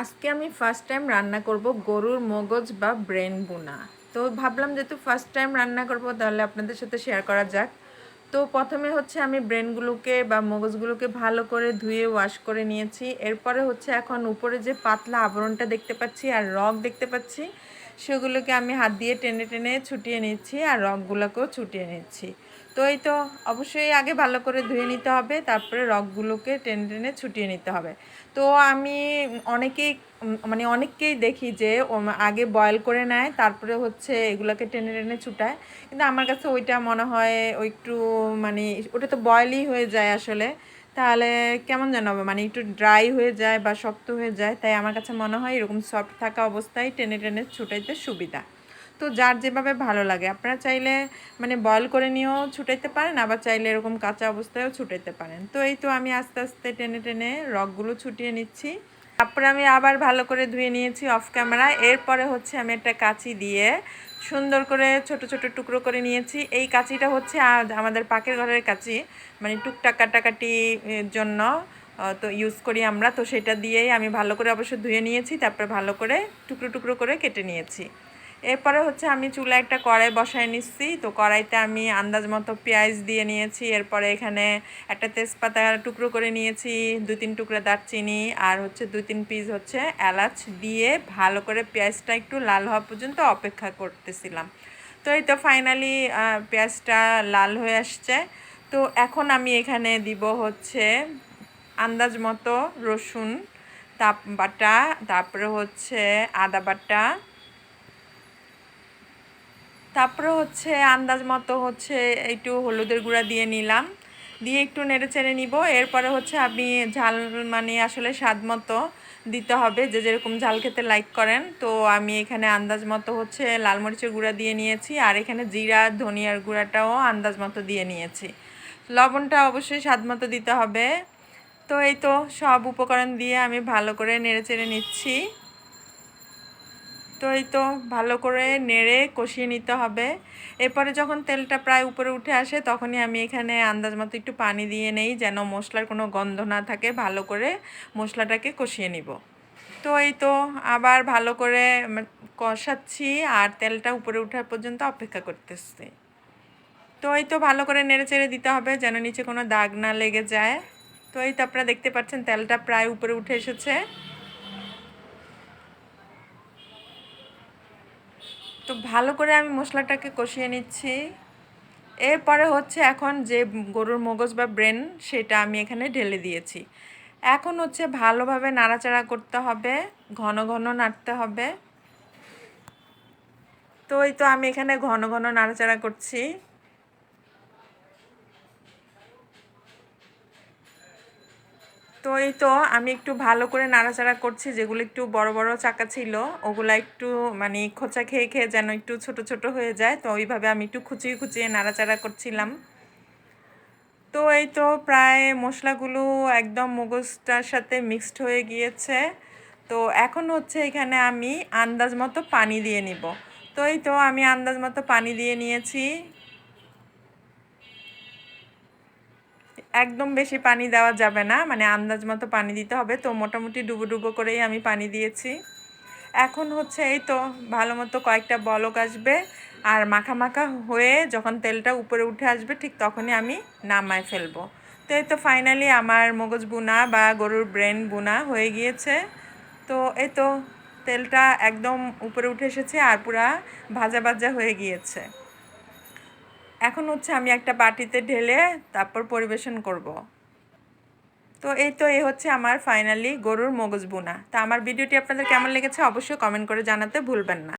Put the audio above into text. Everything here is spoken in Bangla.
আজকে আমি ফার্স্ট টাইম রান্না করব গরুর মগজ বা ব্রেন বুনা। তো ভাবলাম যেহেতু ফার্স্ট টাইম রান্না করব, তাহলে আপনাদের সাথে শেয়ার করা যাক। তো প্রথমে হচ্ছে আমি ব্রেনগুলোকে বা মগজগুলোকে ভালো করে ধুয়ে ওয়াশ করে নিয়েছি। এরপরে হচ্ছে এখন উপরে যে পাতলা আবরণটা দেখতে পাচ্ছি আর রগ দেখতে পাচ্ছি, সেগুলোকে আমি হাত দিয়ে টেনে টেনে ছুটিয়ে নিচ্ছি আর রগগুলোকেও ছুটিয়ে নিচ্ছি। তো এই তো অবশ্যই আগে ভালো করে ধুয়ে নিতে হবে, তারপরে রগগুলোকে টেনে টেনে ছুটিয়ে নিতে হবে। তো আমি অনেকেই মানে অনেককেই দেখি যে আগে বয়েল করে নেয়, তারপরে হচ্ছে এগুলোকে টেনে টেনে ছুটায়। কিন্তু আমার কাছে ওইটা মনে হয় ওই একটু মানে ওটা তো বয়েলই হয়ে যায় আসলে। তাহলে কেমন যেন হবে মানে একটু ড্রাই হয়ে যায় বা শক্ত হয়ে যায়, তাই আমার কাছে মনে হয় এরকম সফট থাকা অবস্থায় টেনে টেনে ছুটাইতে সুবিধা। তো যার যেভাবে ভালো লাগে। আপনারা চাইলে মানে বয়েল করে নিয়েও ছুটাইতে পারেন, আবার চাইলে এরকম কাঁচা অবস্থায়ও ছুটাইতে পারেন। তো এই তো আমি আস্তে আস্তে টেনে টেনে রগগুলো ছুটিয়ে নিচ্ছি। তারপরে আমি আবার ভালো করে ধুয়ে নিয়েছি অফ ক্যামেরা এরপরে হচ্ছে আমি একটা কাঁচি দিয়ে সুন্দর করে ছোট ছোট টুকরো করে নিয়েছি। এই কাঁচিটা হচ্ছে আমাদের পাকের ঘরের কাঁচি মানে টুকটাক কাটাকাটি এর জন্য তো ইউজ করি আমরা। তো সেটা দিয়েই আমি ভালো করে অবশ্য ধুয়ে নিয়েছি, তারপরে ভালো করে টুকরো টুকরো করে কেটে নিয়েছি। এরপরে হচ্ছে আমি চুলা একটা কড়াই বসায় নিচ্ছি। তো কড়াইতে আমি আন্দাজ মতো পেঁয়াজ দিয়ে নিয়েছি, এরপরে এখানে একটা তেজপাতা টুকরো করে নিয়েছি দু তিন টুকরা দারচিনি আর হচ্ছে দু তিন পিস হচ্ছে এলাচ দিয়ে ভালো করে পেঁয়াজটা একটু লাল হওয়া পর্যন্ত অপেক্ষা করতেছিলাম। তো এই তো ফাইনালি পেঁয়াজটা লাল হয়ে আসছে। তো এখন আমি এখানে দিব হচ্ছে আন্দাজ মতো রসুন, তাপ বাটা, তারপরে হচ্ছে আদা বাটা তারপরে হচ্ছে আন্দাজ মতো হচ্ছে একটু হলুদের গুঁড়া দিয়ে নিলাম। দিয়ে একটু নেড়ে চেড়ে নিব। এরপরে হচ্ছে আপনি ঝাল মানে আসলে স্বাদ মতো দিতে হবে। যে যেরকম ঝাল খেতে লাইক করেন। তো আমি এখানে আন্দাজ মতো হচ্ছে লাল মরিচের গুঁড়া দিয়ে নিয়েছি। আর এখানে জিরা, ধনিয়ার গুঁড়াটাও আন্দাজ মতো দিয়ে নিয়েছি। লবণটা অবশ্যই স্বাদ মতো দিতে হবে। তো এই তো সব উপকরণ দিয়ে আমি ভালো করে নেড়ে চেড়ে নিচ্ছি। তো এই তো ভালো করে নেড়ে কষিয়ে নিতে হবে। এরপরে যখন তেলটা প্রায় উপরে উঠে আসে, তখনই আমি এখানে আন্দাজ মতো একটু পানি দিয়ে নেই যেন মশলার কোনো গন্ধ না থাকে। ভালো করে মশলাটাকে কষিয়ে নিব। তো এই তো আবার ভালো করে কষাচ্ছি আর তেলটা উপরে ওঠার পর্যন্ত অপেক্ষা করতেছি। তো এই তো ভালো করে নেড়ে চেড়ে দিতে হবে যেন নিচে কোনো দাগ না লেগে যায়। তো এই তো আপনারা দেখতে পাচ্ছেন তেলটা প্রায় উপরে উঠে এসেছে। তো ভালো করে আমি মশলাটাকে কষিয়ে নিচ্ছি। এরপরে হচ্ছে এখন যে গরুর মগজ বা ব্রেন, সেটা আমি এখানে ঢেলে দিয়েছি। এখন হচ্ছে ভালোভাবে নাড়াচাড়া করতে হবে, ঘন ঘন নাড়তে হবে। তো এই তো আমি এখানে ঘন ঘন নাড়াচাড়া করছি। তো এই তো আমি একটু ভালো করে নাড়াচাড়া করছি, যেগুলো একটু বড় বড় চাকা ছিল, ওগুলো একটু মানে খোঁচা খেয়ে খেয়ে যেন একটু ছোট ছোট হয়ে যায়, তো ওইভাবে আমি একটু খুচিয়ে খুচিয়ে নাড়াচাড়া করছিলাম। তো এই তো প্রায় মশলাগুলো একদম মগজটার সাথে মিক্সড হয়ে গিয়েছে, তো এখন হচ্ছে এখানে আমি আন্দাজ মতো পানি দিয়ে নিব। তো এই তো আমি আন্দাজ মতো পানি দিয়ে নিয়েছি একদম বেশি পানি দেওয়া যাবে না মানে আন্দাজ মতো পানি দিতে হবে। তো মোটামুটি ডুবো ডুবো করেই আমি পানি দিয়েছি। এখন হচ্ছে এই তো ভালো মতো কয়েকটা বলক আসবে আর মাখা মাখা হয়ে যখন তেলটা উপরে উঠে আসবে ঠিক তখনই আমি নামায় ফেলব। তো এই তো ফাইনালি আমার মগজ বুনা বা গরুর ব্রেন বুনা হয়ে গিয়েছে। তো এই তো তেলটা একদম উপরে উঠে এসেছে আর পুরা ভাজা ভাজা হয়ে গিয়েছে। এখন হচ্ছে আমি একটা বাটিতে ঢেলে তারপর পরিবেশন করব। তো এই তো এই হচ্ছে আমার ফাইনালি গরুর মগজ বোনা। তা আমার ভিডিওটি আপনাদের কেমন লেগেছে অবশ্যই কমেন্ট করে জানাতে ভুলবেন না।